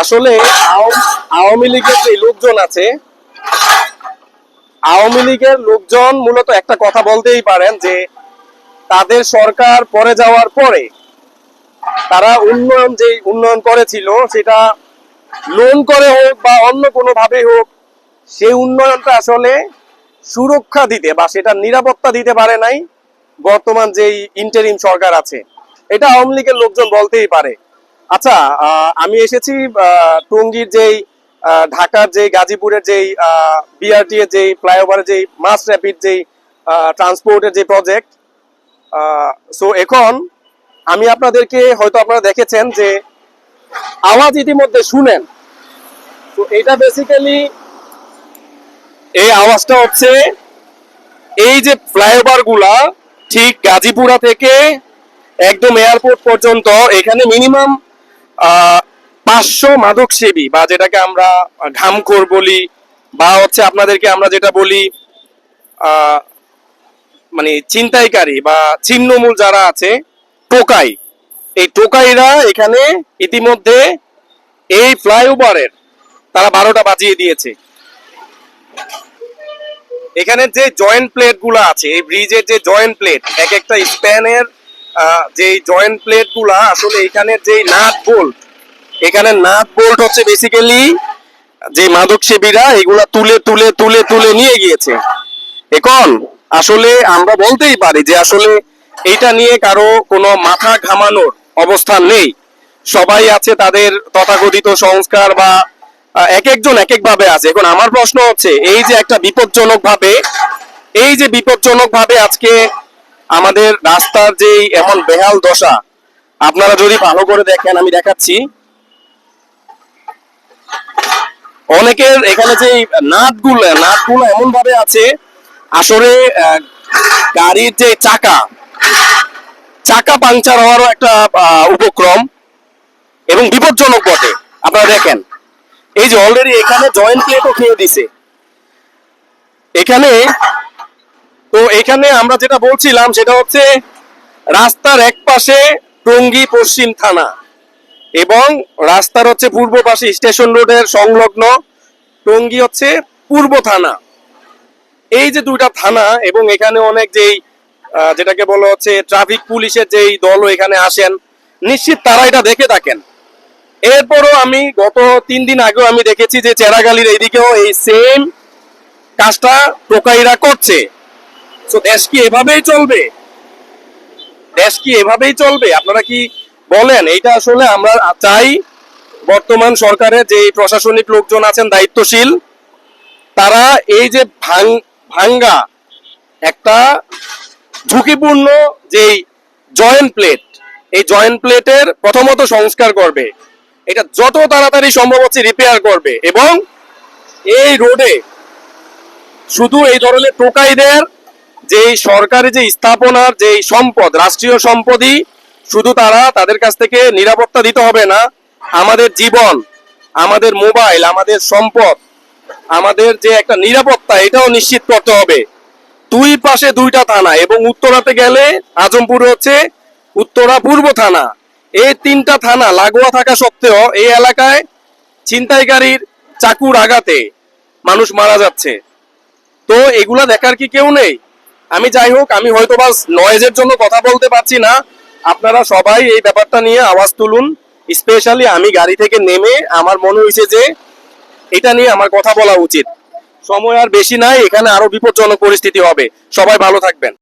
আসলে আওয়াম- লীগের যে লোকজন আছে, আওয়ামী লীগের লোকজন মূলত একটা কথা বলতেই পারেন যে, তাদের সরকার পরে যাওয়ার পরে তারা উন্নয়ন যে উন্নয়ন করেছিল, সেটা লোন করে হোক বা অন্য কোনো ভাবে হোক, সেই উন্নয়নটা আসলে সুরক্ষা দিতে বা সেটা নিরাপত্তা দিতে পারে নাই বর্তমান যেই ইন্টারিম সরকার আছে। এটা আওয়ামী লীগের লোকজন বলতেই পারে। আচ্ছা আমি এসেছি টঙ্গীর যেই ঢাকার যেই, গাজীপুরের যেই বিআরটি এর যেই, ফ্লাইওভারের যেই, মাস র্যাপিড যেই ট্রান্সপোর্টের যে প্রজেক্ট সো এখন আমি আপনাদেরকে হয়তো আপনারা দেখেছেন যে আওয়াজ ইতিমধ্যে শুনেন। তো এটা বেসিক্যালি এই আওয়াজটা হচ্ছে এই যে ফ্লাইওভারগুলা ঠিক গাজীপুরা থেকে একদম এয়ারপোর্ট পর্যন্ত, এখানে মিনিমাম পাঁচশো মাদক সেবী বা যেটাকে আমরা ঘামখোর বলি বা হচ্ছে আপনাদেরকে আমরা যেটা বলি মানে ছিনতাইকারী বা ছিন্নমূল যারা আছে, টোকাই। এই টোকাইরা এখানে ইতিমধ্যে এই ফ্লাইওভারের তারা বারোটা বাজিয়ে দিয়েছে। এখানে যে জয়েন্ট প্লেটগুলা আছে, এই ব্রিজের যে জয়েন্ট প্লেট, এক একটা স্প্যানের যে জয়েন্ট প্লেটগুলা আসলে এখানের যে নাট বোল্ট এখানে নাট বোল্ট হচ্ছে বেসিক্যালি যে মাদক সেবীরা এগুলা তুলে তুলে তুলে তুলে নিয়ে গিয়েছে। এখন আসলে আমরা বলতেই পারি যে আসলে এটা নিয়ে কারও কোনো মাথা ঘামানোর অবস্থান নেই। সবাই আছে তাদের তথাকথিত সংস্কার বা এক একজন এক এক ভাবে আছে। এখন আমার প্রশ্ন হচ্ছে, এই যে একটা বিপজ্জনক ভাবে এই যে বিপজ্জনক ভাবে আজকে আমাদের রাস্তার যে এমন বেহাল দশা, আপনারা যদি ভালো করে দেখেন, আমি দেখাচ্ছি। অনেকের এখানে যে নাটগুলো নাটগুলো এমন ভাবে আছে, আসলে গাড়ির যে চাকা চাকা পাংচার হওয়ারও একটা উপক্রম এবং বিপজ্জনক বটে, আপনারা দেখেন। এই যে অলরেডি এখানে জয়েন্ট প্লেটও খেয়ে দিছে। এখানে তো এখানে আমরা যেটা বলছিলাম, সেটা হচ্ছে রাস্তার এক পাশে টঙ্গী পশ্চিম থানা এবং রাস্তার হচ্ছে পূর্ব পাশে স্টেশন রোডের সংলগ্ন টঙ্গী হচ্ছে পূর্ব থানা। এই যে দুইটা থানা এবং এখানে অনেক যেই যেটাকে বলা হচ্ছে ট্রাফিক পুলিশের যেই দলও এখানে আসেন, নিশ্চিত তারা এটা দেখে থাকেন। এরপরও আমি গত তিন দিন আগেও আমি দেখেছি যে চেরাগালির এইদিকেও এই সেম কাজটা টোকাইরা করছে। তো দেশ কি এভাবেই চলবে? দেশ কি এভাবেই চলবে? আপনারা কি বলেন? এইটা আসলে আমরা চাই বর্তমান সরকারের যে প্রশাসনিক লোকজন আছেন, দায়িত্বশীল, তারা এই যে ভাঙ্গা একটা ঝুঁকিপূর্ণ যেই জয়েন্ট প্লেট, এই জয়েন্ট প্লেটের প্রথমত সংস্কার করবে। এটা যত তাড়াতাড়ি সম্ভব হচ্ছে রিপেয়ার করবে এবং এই রোডে শুধু এই ধরনের টোকাইদের যেই সরকারি যে স্থাপনার যেই সম্পদ, রাষ্ট্রীয় সম্পদই শুধু তারা তাদের কাছ থেকে নিরাপত্তা দিতে হবে না। আমাদের জীবন, আমাদের মোবাইল, আমাদের সম্পদ, আমাদের যে একটা নিরাপত্তা, এটাও নিশ্চিত করতে হবে। দুই পাশে দুইটা থানা, এবং উত্তরাতে গেলে আজমপুর হচ্ছে উত্তরা পূর্ব থানা। এই তিনটা থানা লাগোয়া থাকা সত্ত্বেও এই এলাকায় ছিনতাইকারীর চাকুর আঘাতে মানুষ মারা যাচ্ছে। তো এগুলা দেখার কি কেউ নেই? আমি যাই হোক, আমি হয়তো বা নয়েজের জন্য কথা বলতে পারছি না। আপনারা সবাই এই ব্যাপারটা নিয়ে আওয়াজ তুলুন। স্পেশালি আমি গাড়ি থেকে নেমে আমার মনে হয়েছে যে এটা নিয়ে আমার কথা বলা উচিত। সময় আর বেশি নাই, এখানে আরও বিপজ্জনক পরিস্থিতি হবে। সবাই ভালো থাকবেন।